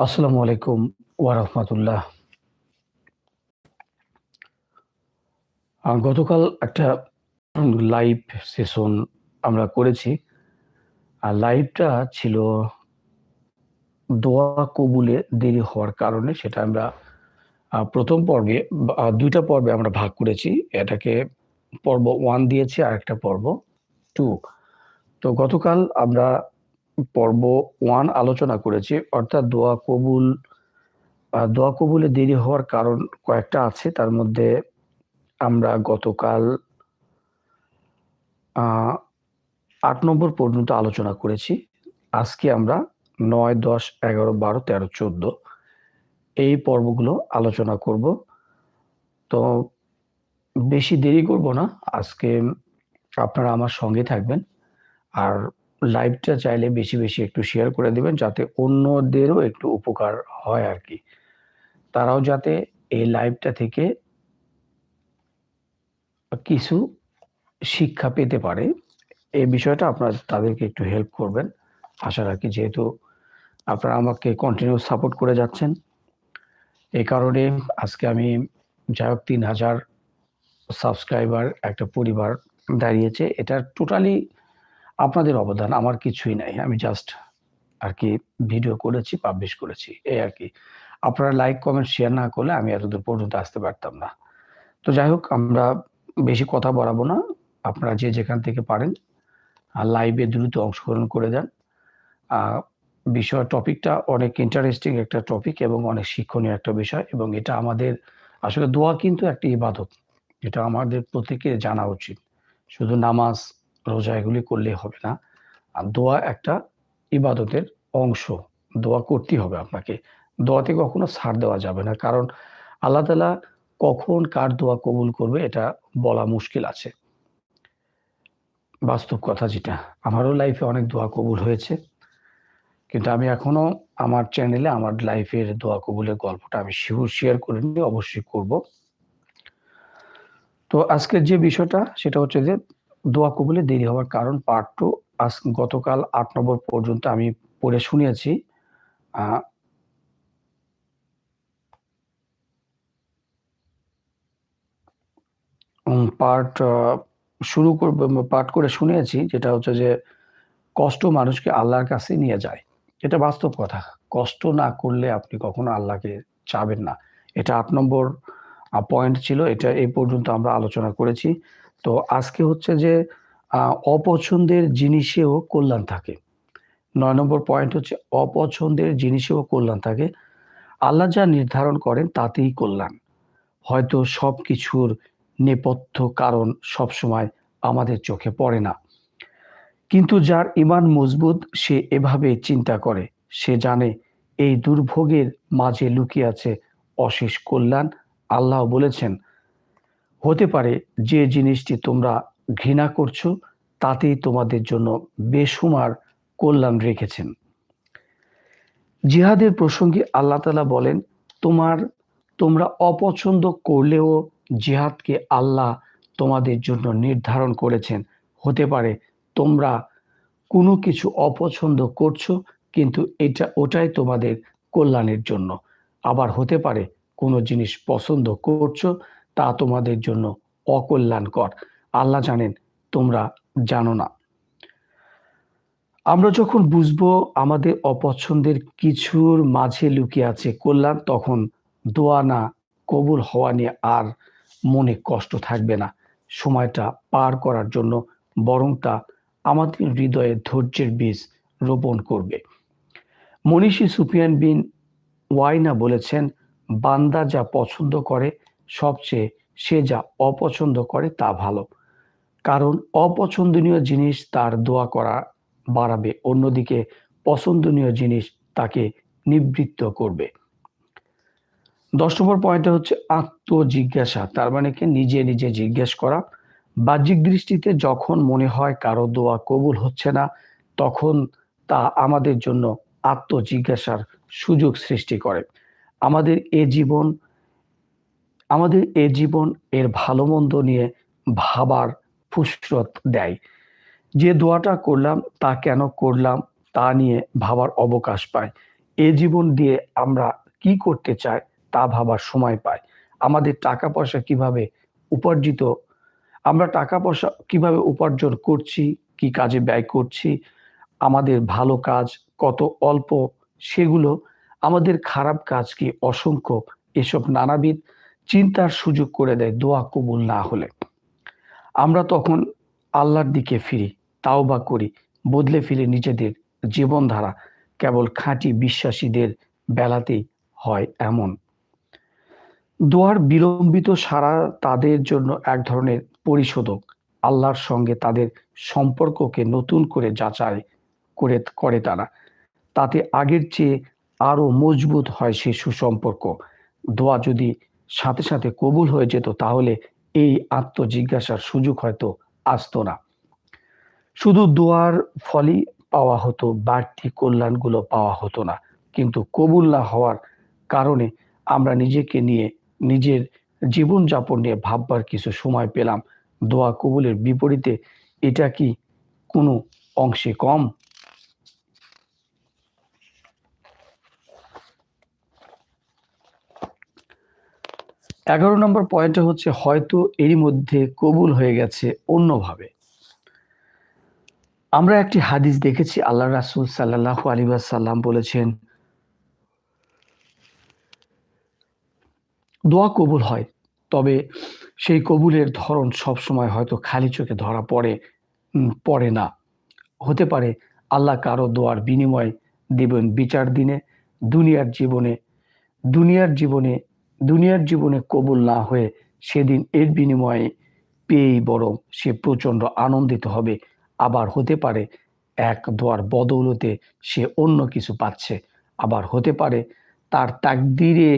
আসসালামু আলাইকুম ওয়া রাহমাতুল্লাহ। আ গতকাল একটা লাইভ সেশন আমরা করেছি। আর লাইভটা ছিল দোয়া কবুলে দেরি হওয়ার কারণে সেটা আমরা প্রথম পর্বে বা আ ২ টা পর্বে আমরা ভাগ করেছি। এটাকে পর্ব ওয়ান দিয়েছি আর একটা পর্ব টু তো গতকাল আমরা পর্ব ওয়ান আলোচনা করেছি। অর্থাৎ দোয়া কবুল দোয়া কবুলে দেরি হওয়ার কারণ কয়েকটা আছে। তার মধ্যে আমরা গতকাল আট নম্বর পর্যন্ত আলোচনা করেছি। আজকে আমরা ৯, ১০, ১১, ১২, ১৩, ১৪ এই পর্বগুলো আলোচনা করব। তো বেশি দেরি করব না। আজকে আপনারা আমার সঙ্গে থাকবেন। আর লাইভটা চাইলে বেশি, বেশি একটু শেয়ার করে দিবেন যাতে অন্যদেরও একটু উপকার হয় আর কি তারাও যাতে এই লাইভটা থেকে কিছু শিক্ষা পেতে পারে। এই বিষয়টা আপনারা তাদেরকে একটু হেল্প করবেন। আশা রাখি যেহেতু আপনারা আমাকে কন্টিনিউ সাপোর্ট করে যাচ্ছেন। এই কারণে আজকে আমি যাই হোক ৩০০০ সাবস্ক্রাইবার একটা পরিবার দাঁড়িয়েছে। এটা টোটালি আপনাদের অবদান। আমার কিছুই নাই। আমি জাস্ট আর কি ভিডিও করেছি, পাবলিশ করেছি। এই আর কি আপনারা লাইক, কমেন্ট, শেয়ার না করলে আমি এতদূর পর্যন্ত আসতে পারতাম না। তো যাই হোক আমরা বেশি কথা বাড়াবো না। আপনারা যে যেখান থেকে পারেন লাইভে দ্রুত অংশগ্রহণ করে। আ বিষয় টপিকটা অনেক ইন্টারেস্টিং একটা টপিক এবং অনেক শিক্ষণীয় একটা বিষয় এবং এটা আমাদের আসলে দোয়া কিন্তু একটা ইবাদত। এটা আমাদের প্রত্যেকের জানা উচিত। শুধু নামাজ, রোজা এগুলি করলে হবে না। আর দোয়া একটা ইবাদতের অংশ। দোয়া করতেই হবে আপনাকে। দোয়াতে কখনো ছাড় দেওয়া যাবে না। কারণ আল্লাহ তাআলা কখন কার দোয়া কবুল করবে এটা বলা মুশকিল আছে। বাস্তব কথা যেটা। আমারও লাইফে অনেক দোয়া কবুল হয়েছে। কিন্তু আমি এখনও আমার চ্যানেলে আমার লাইফের দোয়া কবুলের গল্পটা আমি শিওর শেয়ার করে নিয়ে অবশ্যই করব। তো আজকের যে বিষয়টা, সেটা হচ্ছে যে দোয়া কবুলে দেরি হওয়ার কারণ পার্ট 2 আজ গতকাল ৮ নম্বর পর্যন্ত আমি পড়ে শুনিয়েছি। পার্ট শুরু করব পাঠ করে শুনিয়েছি, যেটা হচ্ছে যে কষ্ট মানুষকে আল্লাহর কাছে নিয়ে যায়। এটা বাস্তব কথা। কষ্ট না করলে আপনি কখনো আল্লাহকে চাবেন না। এটা আট নম্বর পয়েন্ট ছিল। এটা এই পর্যন্ত আমরা আলোচনা করেছি। তো আজকে হচ্ছে যে অপছন্দের জিনিসেও কল্যাণ থাকে। ৯ নম্বর পয়েন্ট হচ্ছে অপছন্দের জিনিসেও কল্যাণ থাকে। আল্লাহ যা নির্ধারণ করেন তাতেই কল্যাণ। হয়তো সবকিছুর নেপথ্য কারণ সবসময় আমাদের চোখে পড়ে না। কিন্তু যার ইমান মজবুত সে এভাবে চিন্তা করে। সে জানে এই দুর্ভোগের মাঝে লুকিয়ে আছে অশেষ কল্যাণ। আল্লাহ বলেছেন, হতে পারে যে জিনিসটি তোমরা ঘৃণা করছ তাতেই তোমাদের জন্য বেসুমার কল্যাণ রেখেছেন। জিহাদের প্রসঙ্গে আল্লাহ তাআলা বলেন, তোমার তোমরা অপছন্দ করলেও জিহাদকে আল্লাহ তোমাদের জন্য নির্ধারণ করেছেন। হতে পারে তোমরা কোনো কিছু অপছন্দ করছ কিন্তু এটা ওটাই তোমাদের কল্যাণের জন্য। আবার হতে পারে কোনো জিনিস পছন্দ করছ তা তোমাদের জন্য অকল্যাণকর। আল্লাহ জানেন তোমরা জানো না। আমরা যখন বুঝব আমাদের অপছন্দের কিছুর মাঝে লুকিয়ে আছে কল্যাণ তখন দোয়া না কবুল হওয়া নিয়ে আর মনে কষ্ট থাকবে না। সময়টা পার করার জন্য বরং তা আমাদের হৃদয়ে ধৈর্যের বীজ রোপণ করবে। মনীষী সুফিয়ান বিন ওয়াইনা বলেছেন, বান্দা যা পছন্দ করে সবচেয়ে সে যা অপছন্দ করে তা ভালো। কারণ অপছন্দনীয় জিনিস তার দোয়া করা বাড়াবে। অন্যদিকে পছন্দনীয় জিনিস তাকে নিবৃত্ত করবে। ১০ নম্বর পয়েন্টটা হচ্ছে আত্মজিজ্ঞাসা। তার মানে কি নিজে, নিজে জিজ্ঞেস করা। বাহ্যিক দৃষ্টিতে যখন মনে হয় কারও দোয়া কবুল হচ্ছে না তখন তা আমাদের জন্য আত্মজিজ্ঞাসার সুযোগ সৃষ্টি করে। আমাদের এ জীবন আমাদের এ জীবন এর ভালো-মন্দ নিয়ে ভাবার ফুসরত দেয়। যে দোয়াটা করলাম, তা কেন করলাম, তা নিয়ে ভাবার অবকাশ পায়। এ জীবন দিয়ে আমরা কি করতে চাই, তা ভাবার সময় পাই আমাদের টাকা পয়সা কীভাবে উপার্জিত, আমরা টাকা পয়সা কীভাবে উপার্জন করছি, কি কাজে ব্যয় করছি, আমাদের ভালো কাজ কত অল্প, সেগুলো আমাদের খারাপ কাজ কি অসংখ্য, এসব নানাবিধ চিন্তার সুযোগ করে দেয় দোয়া কবুল না হলে। আমরা তখন আল্লাহর দিকে ফিরি তাও বা করি, বদলে ফিরে নিজেদের জীবনধারা। কেবল খাঁটি বিশ্বাসীদের বেলাতেই হয় এমন। দোয়ার বিলম্বিত সারা তাদের জন্য এক ধরনের পরিশোধক। আল্লাহর সঙ্গে তাদের সম্পর্ককে নতুন করে যাচাই করে করে তারা। তাতে আগের চেয়ে আরও মজবুত হয় সে সুসম্পর্ক। দোয়া যদি সাথে সাথে কবুল হয়ে যেত, তাহলে এই আত্মজিজ্ঞাসার সুযোগ হয়তো আসতো না। শুধু দোয়ার ফলই পাওয়া হতো, বাড়তি কল্যাণগুলো পাওয়া হতো না। কিন্তু কবুল না হওয়ার কারণে আমরা নিজেকে নিয়ে, নিজের জীবনযাপন নিয়ে ভাববার কিছু সময় পেলাম। দোয়া কবুলের বিপরীতে এটা কি কোনো অংশে কম? এগারো নম্বর পয়েন্টটা হচ্ছে, হয়তো এরই মধ্যে কবুল হয়ে গেছে অন্যভাবে। আমরা একটি হাদিস দেখেছি, আল্লাহ রাসুল সাল্লাহ আলী সাল্লাম বলেছেন, দোয়া কবুল হয়, তবে সেই কবুলের ধরন সবসময় হয়তো খালি চোখে ধরা পড়ে পড়ে না। হতে পারে আল্লাহ কারও দোয়ার বিনিময় দেবেন বিচার দিনে, দুনিয়ার জীবনে দুনিয়ার জীবনে দুনিয়ার জীবনে কবুল না হয়ে সেদিন এর বিনিময়ে পেয়েই বরং সে প্রচণ্ড আনন্দিত হবে। আবার হতে পারে এক দোয়ার বদৌলতে সে অন্য কিছু পাচ্ছে। আবার হতে পারে তার তাকদিরে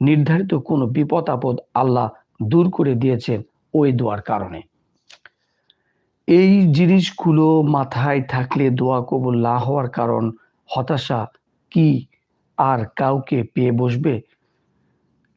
নির্ধারিত কোনো বিপদ আপদ আল্লাহ দূর করে দিয়েছেন ওই দোয়ার কারণে। এই জিনিসগুলো মাথায় থাকলে দোয়া কবুল না হওয়ার কারণ হতাশা কি আর কাউকে পেয়ে বসবে?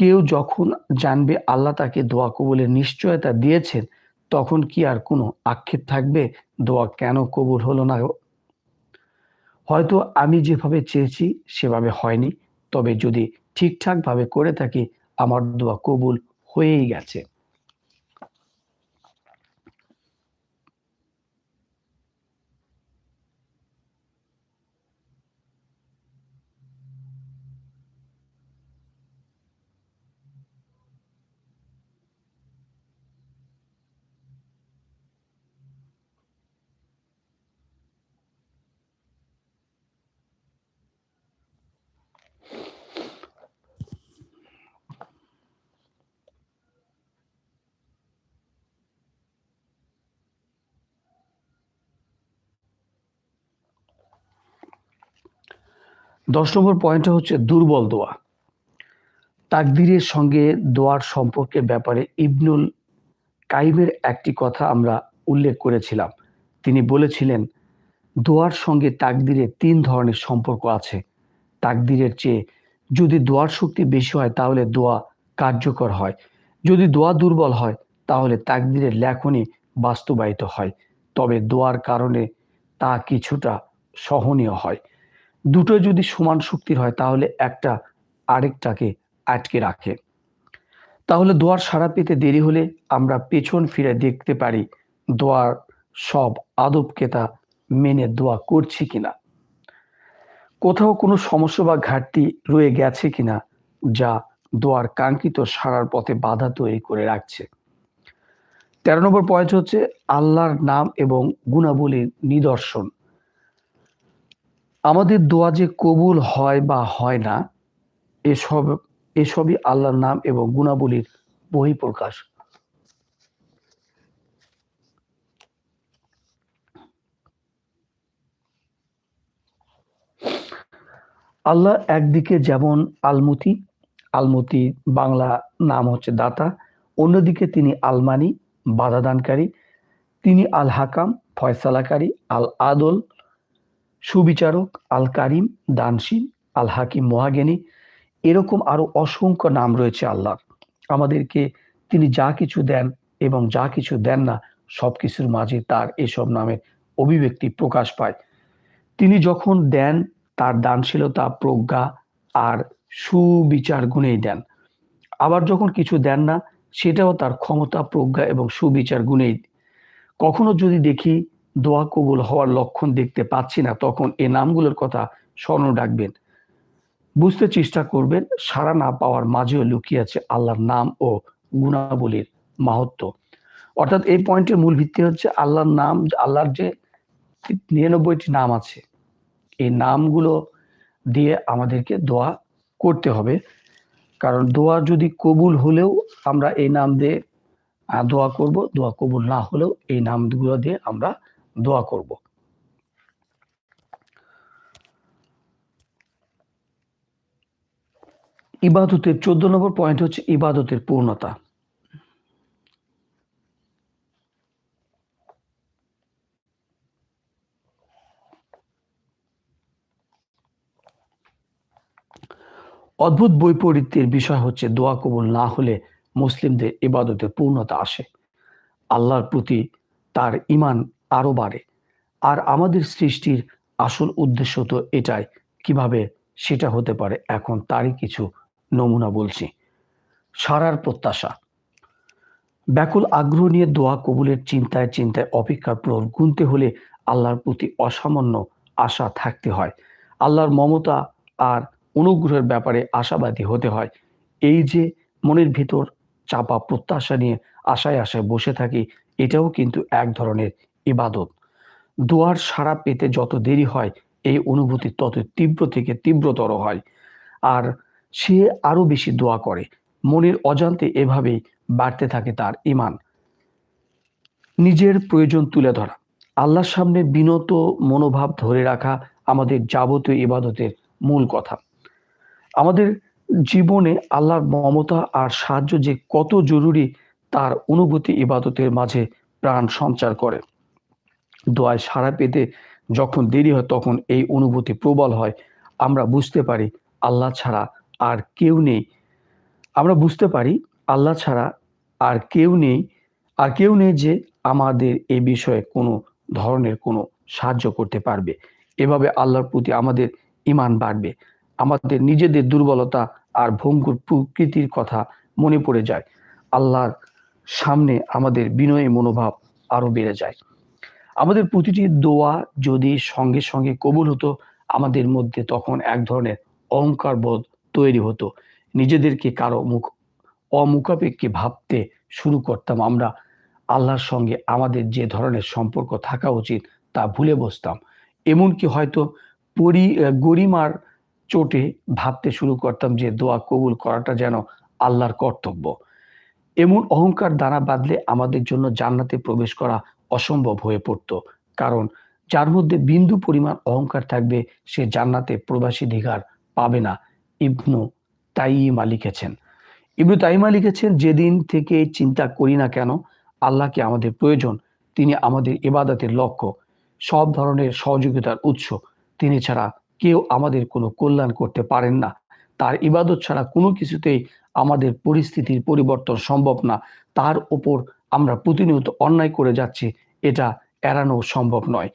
কেউ যখন জানবে আল্লাহ তাকে দোয়া কবুলের নিশ্চয়তা দিয়েছেন, তখন কি আর কোনো আক্ষেপ থাকবে? দোয়া কেন কবুল হলো না? হয়তো আমি যেভাবে চেয়েছি, সেভাবে হয়নি। তবে যদি ঠিকঠাকভাবে করে থাকি, আমার দোয়া কবুল হয়েই গেছে। দশ নম্বর পয়েন্টটা হচ্ছে দুর্বল দোয়া। তাকদিরের সঙ্গে দোয়ার সম্পর্কের ব্যাপারে ইবনুল কাইমের একটি কথা আমরা উল্লেখ করেছিলাম। তিনি বলেছিলেন, দোয়ার সঙ্গে তাকদিরের তিন ধরনের সম্পর্ক আছে। তাকদিরের চেয়ে যদি দোয়ার শক্তি বেশি হয়, তাহলে দোয়া কার্যকর হয়। যদি দোয়া দুর্বল হয়, তাহলে তাকদিরের লেখনই বাস্তবায়িত হয়। তবে দোয়ার কারণে তা কিছুটা সহনীয় হয়। দুটো যদি সমান শক্তির হয়, তাহলে একটা আরেকটাকে আটকে রাখে। তাহলে দোয়ার সাড়া পেতে দেরি হলে আমরা পেছন ফিরে দেখতে পারি দোয়ার সব আদবকে তা মেনে দোয়া করছি কিনা। কোথাও কোনো সমস্যা বা ঘাটতি রয়ে গেছে কিনা, যা দোয়ার কাঙ্ক্ষিত সারার পথে বাধা তৈরি করে রাখছে। তেরো নম্বর পয়েন্ট হচ্ছে আল্লাহর নাম এবং গুণাবলীর নিদর্শন। আমাদের দোয়া যে কবুল হয় বা হয় না, এসব, এসবই আল্লাহর নাম এবং গুণাবলীর বহিঃপ্রকাশ। আল্লাহ একদিকে যেমন আলমতি আলমতি বাংলা নাম হচ্ছে দাতা, অন্যদিকে তিনি আলমানি বাধাদানকারী তিনি আল হাকাম ফয়সালাকারী আল আদল সুবিচারক আল কারিম দানশীল আল হাকিম মহাজ্ঞানী, এরকম আরও অসংখ্য নাম রয়েছে আল্লাহর। আমাদেরকে তিনি যা কিছু দেন এবং যা কিছু দেন না সব কিছুর মাঝে তার এসব নামের অভিব্যক্তি প্রকাশ পায়। তিনি যখন দেন, তার দানশীলতা, প্রজ্ঞা আর সুবিচার গুণেই দেন। আবার যখন কিছু দেন না, সেটাও তার ক্ষমতা, প্রজ্ঞা এবং সুবিচার গুণেই। কখনো যদি দেখি দোয়া কবুল হওয়ার লক্ষণ দেখতে পাচ্ছি না, তখন এ নামগুলোর কথা স্মরণ রাখবেন বুঝতে চেষ্টা করবেন সারা না পাওয়ার মাঝেও লুকিয়ে আছে আল্লাহর নাম ও গুণাবলীর মাহাত্ম অর্থাৎ এই পয়েন্টের মূল ভিত্তি হচ্ছে আল্লাহর নাম, আল্লাহর যে নিরানব্বইটি নাম আছে, এই নামগুলো দিয়ে আমাদেরকে দোয়া করতে হবে। কারণ দোয়া যদি কবুল হলেও আমরা এই নাম দিয়ে দোয়া করব, দোয়া কবুল না হলেও এই নামগুলো দিয়ে আমরা দোয়া করব। ইবাদতের চোদ্দ নম্বর পয়েন্ট হচ্ছে ইবাদতের পূর্ণতা। অদ্ভুত বৈপরীত্যের বিষয় হচ্ছে দোয়া কবুল না হলে মুসলিমদের ইবাদতের পূর্ণতা আসে। আল্লাহর প্রতি তার ইমান আরও বাড়ে। আর আমাদের সৃষ্টির আসল উদ্দেশ্য তো এটাই, কীভাবে সেটা হতে পারে। এখন তারই কিছু নমুনা বলছি। সারার প্রত্যাশা। ব্যাকুল আগ্রহ নিয়ে দোয়া কবুলের চিন্তায় চিন্তায় অপেক্ষার প্রহর গুনতে হলে আল্লাহর প্রতি অসামান্য আশা থাকতে হয়। আল্লাহর মমতা আর অনুগ্রহের ব্যাপারে আশাবাদী হতে হয়। এই যে মনের ভিতর চাপা প্রত্যাশা নিয়ে আশায় আশায় বসে থাকি, এটাও কিন্তু এক ধরনের ইবাদত। দোয়ার সাড়া পেতে যত দেরি হয়, এই অনুভূতি তত তীব্র থেকে তীব্রতর হয়। আর সে আরও বেশি দোয়া করে। মনের অজান্তে এভাবেই বাড়তে থাকে তার ইমান নিজের প্রয়োজন তুলে ধরা। আল্লাহর সামনে বিনত মনোভাব ধরে রাখা আমাদের যাবতীয় ইবাদতের মূল কথা। আমাদের জীবনে আল্লাহর মমতা আর সাহায্য যে কত জরুরি, তার অনুভূতি ইবাদতের মাঝে প্রাণ সঞ্চার করে। দোয়ায় সাড়া পেতে যখন দেরি হয়, তখন এই অনুভূতি প্রবল হয়। আমরা বুঝতে পারি আল্লাহ ছাড়া আর কেউ নেই। আমরা বুঝতে পারি আল্লাহ ছাড়া আর কেউ নেই, আর কেউ নেই যে আমাদের এ বিষয়ে কোনো ধরনের কোনো সাহায্য করতে পারবে। এভাবে আল্লাহর প্রতি আমাদের ইমান বাড়বে। আমাদের নিজেদের দুর্বলতা আর ভঙ্গুর প্রকৃতির কথা মনে পড়ে যায়। আল্লাহর সামনে আমাদের বিনয়ী মনোভাব আরও বেড়ে যায়। আমাদের প্রতিটি দোয়া যদি সঙ্গে সঙ্গে কবুল হতো, আমাদের মধ্যে তখন এক ধরনের অহংকার বোধ তৈরি হতো। নিজেদেরকে কারও মুখ অমুখাপেক্ষে ভাবতে শুরু করতাম আমরা। আল্লাহর সঙ্গে আমাদের যে ধরনের সম্পর্ক থাকা উচিত তা ভুলে বসতাম। এমনকি হয়তো পরি গরিমার চোটে ভাবতে শুরু করতাম যে দোয়া কবুল করাটা যেন আল্লাহর কর্তব্য। এমন অহংকার দানা বাঁধলে আমাদের জন্য জান্নাতে প্রবেশ করা অসম্ভব হয়ে পড়তো। কারণ যার মধ্যে বিন্দু পরিমাণ অহংকার থাকবে, সে জান্নাতে প্রবাসীধিকার পাবে না, ইবনু তাইমা লিখেছেন। ইবনু তাইমা লিখেছেন, যেদিন থেকে চিন্তা করি না কেন, আল্লাহকে আমাদের প্রয়োজন, তিনি আমাদের ইবাদতের লক্ষ্য, সব ধরনের সহযোগিতার উৎস। তিনি ছাড়া কেউ আমাদের কোনো কল্যাণ করতে পারেন না। তার ইবাদত ছাড়া কোনো কিছুতেই আমাদের পরিস্থিতির পরিবর্তন সম্ভব না। তার ওপর আমরা প্রতিনিয়ত অন্যায় করে যাচ্ছি, এটা এড়ানো সম্ভব নয়।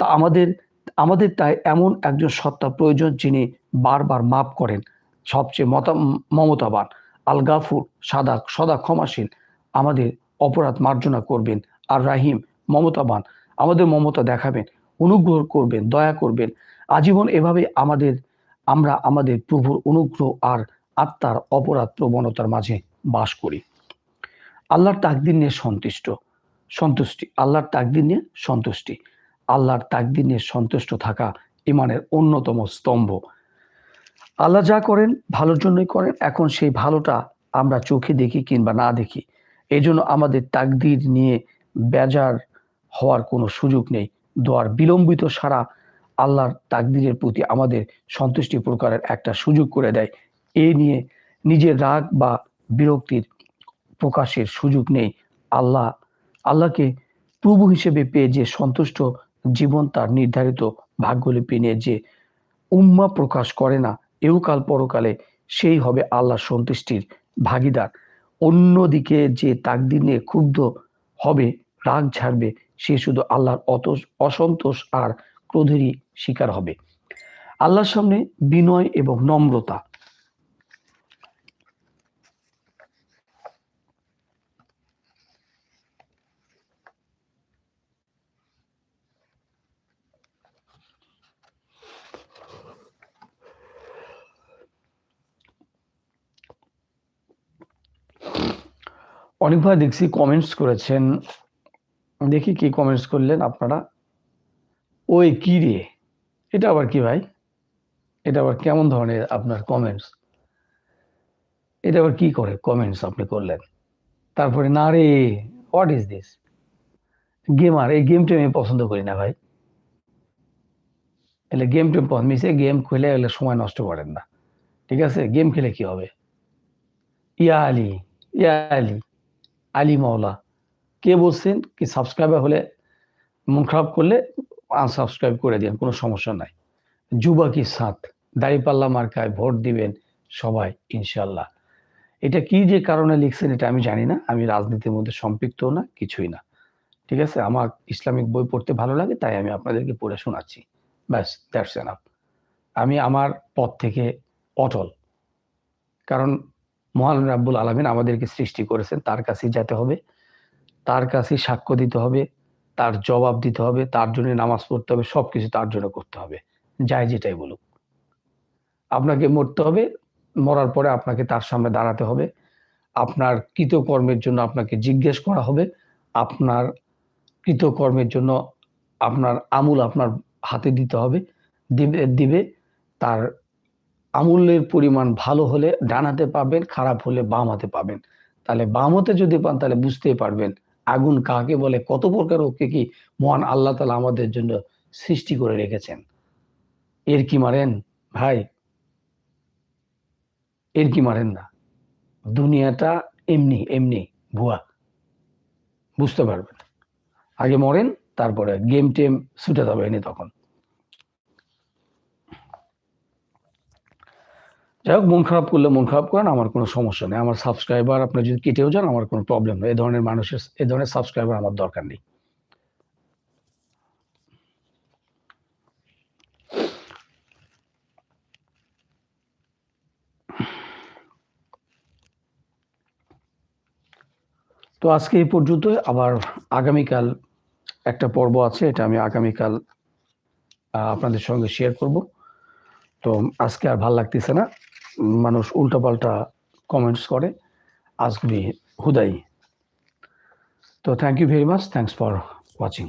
তা আমাদের আমাদের তাই এমন একজন সত্তা প্রয়োজন যিনি বারবার মাপ করেন। সবচেয়ে মতা, মমতাবান, আল গাফুর, সাদা, সদা ক্ষমাশীল, আমাদের অপরাধ মার্জনা করবেন। আর রাহিম, মমতাবান, আমাদের মমতা দেখাবেন, অনুগ্রহ করবেন, দয়া করবেন। আজীবন এভাবে আমাদের, আমরা আমাদের প্রভুর অনুগ্রহ আর আত্মার অপরাধ প্রবণতার মাঝে বাস করি। আল্লাহর তাকদিন নিয়ে সন্তুষ্ট। সন্তুষ্টি, আল্লাহর তাকদিন নিয়ে সন্তুষ্টি। আল্লাহর তাকদিন নিয়ে সন্তুষ্ট থাকা ইমানের অন্যতম স্তম্ভ। আল্লাহ যা করেন ভালোর জন্যই করেন, এখন সেই ভালোটা আমরা চোখে দেখি কিংবা না দেখি। এই জন্য আমাদের তাকদির নিয়ে বেজার হওয়ার কোনো সুযোগ নেই। দোয়ার বিলম্বিত সারা আল্লাহর তাকদিরের প্রতি আমাদের সন্তুষ্টি প্রকারের একটা সুযোগ করে দেয়। এ নিয়ে নিজের রাগ বা বিরক্তির প্রকাশের সুযোগ নেই। আল্লাহ, আল্লাহকে প্রভু হিসেবে পেয়ে যে সন্তুষ্ট জীবন তার নির্ধারিত ভাগ্যলিপি নিয়ে যে উম্মা প্রকাশ করে না এউকাল পরকালে সেই হবে আল্লাহ সন্তুষ্টির ভাগিদার। অন্যদিকে যে তাকদির নিয়ে ক্ষুব্ধ হবে, রাগ ঝাড়বে, সে শুধু আল্লাহর অত, অসন্তোষ আর ক্রোধেরই শিকার হবে। আল্লাহর সামনে বিনয় এবং নম্রতা অনেক ভাই দেখছি কমেন্টস করেছেন। দেখি কি কমেন্টস করলেন আপনারা। ওই কি রে? এটা আবার কি ভাই? এটা আবার কেমন ধরনের আপনার কমেন্টস এটা আবার কি করে কমেন্টস আপনি করলেন? তারপরে না রে হোয়াট ইজ দিস গেমার এই গেমটা আমি পছন্দ করি না ভাই। এলে গেম টেম মিশে গেম খেলে এলে সময় নষ্ট করেন না। ঠিক আছে? গেম খেলে কি হবে? ইয়া আলী ইয়া আলী আলী মাওলা। কে বলছেন, কি সাবস্ক্রাইবার হলে মন খারাপ করলে আনসাবস্ক্রাইব করে দেন, কোনো সমস্যা নাই। যুবা কি সাথ দাড়িপাল্লা মার্কায় ভোট দিবেন সবাই ইনশাল্লাহ এটা কি যে কারণে লিখছেন এটা আমি জানি না, আমি রাজনীতির মধ্যে সম্পৃক্ত না, কিছুই না। ঠিক আছে? আমার ইসলামিক বই পড়তে ভালো লাগে, তাই আমি আপনাদেরকে পড়ে শোনাচ্ছি। ব্যাস দ্যাটস এনাফ আমি আমার পথ থেকে অটল। কারণ মহান রাব্বুল আলমিন আমাদেরকে সৃষ্টি করেছেন, তার কাছেই যেতে হবে, তার কাছে সাক্ষ্য দিতে হবে, তার জবাব দিতে হবে, তার জন্য নামাজ পড়তে হবে সব কিছু তার জন্য করতে হবে। যাই যেটাই বলুক। আপনাকে মরতে হবে, মরার পরে আপনাকে তার সামনে দাঁড়াতে হবে। আপনার কৃতকর্মের জন্য আপনাকে জিজ্ঞেস করা হবে, আপনার কৃতকর্মের জন্য আপনার আমূল আপনার হাতে দিতে হবে, দিবে দিবে, তার আমূল্যের পরিমাণ ভালো হলে ডান হাতে পাবেন, খারাপ হলে বাম হাতে পাবেন। তাহলে বাম হাতে যদি পান, তাহলে বুঝতেই পারবেন আগুন কাকে বলে, কত প্রকার ওকে কি মহান আল্লাহ তালা আমাদের জন্য সৃষ্টি করে রেখেছেন। এর কি মারেন ভাই? এর কি মারেন না? দুনিয়াটা এমনি এমনি, ভুয়া। বুঝতে পারবেন। আগে মরেন, তারপরে গেম টেম ছুটে যাবে এনে তখন। যাই হোক, মন খারাপ করলে মন খারাপ করেন, আমার কোনো সমস্যা নেই। আমার সাবস্ক্রাইবার আপনি যদি কেটেও যান, আমার কোনো প্রবলেম নেই। এ ধরনের মানুষের, এ ধরনের সাবস্ক্রাইবার আমার দরকার নেই। তো আজকে এই পর্যন্ত আবার আগামীকাল একটা পর্ব আছে, এটা আমি আগামীকাল আপনাদের সঙ্গে শেয়ার করব। তো আজকে আর ভালো লাগতেছে না। মানুষ উল্টাপাল্টা কমেন্টস করে। আজকে হুদাই। তো thank you very much thanks for watching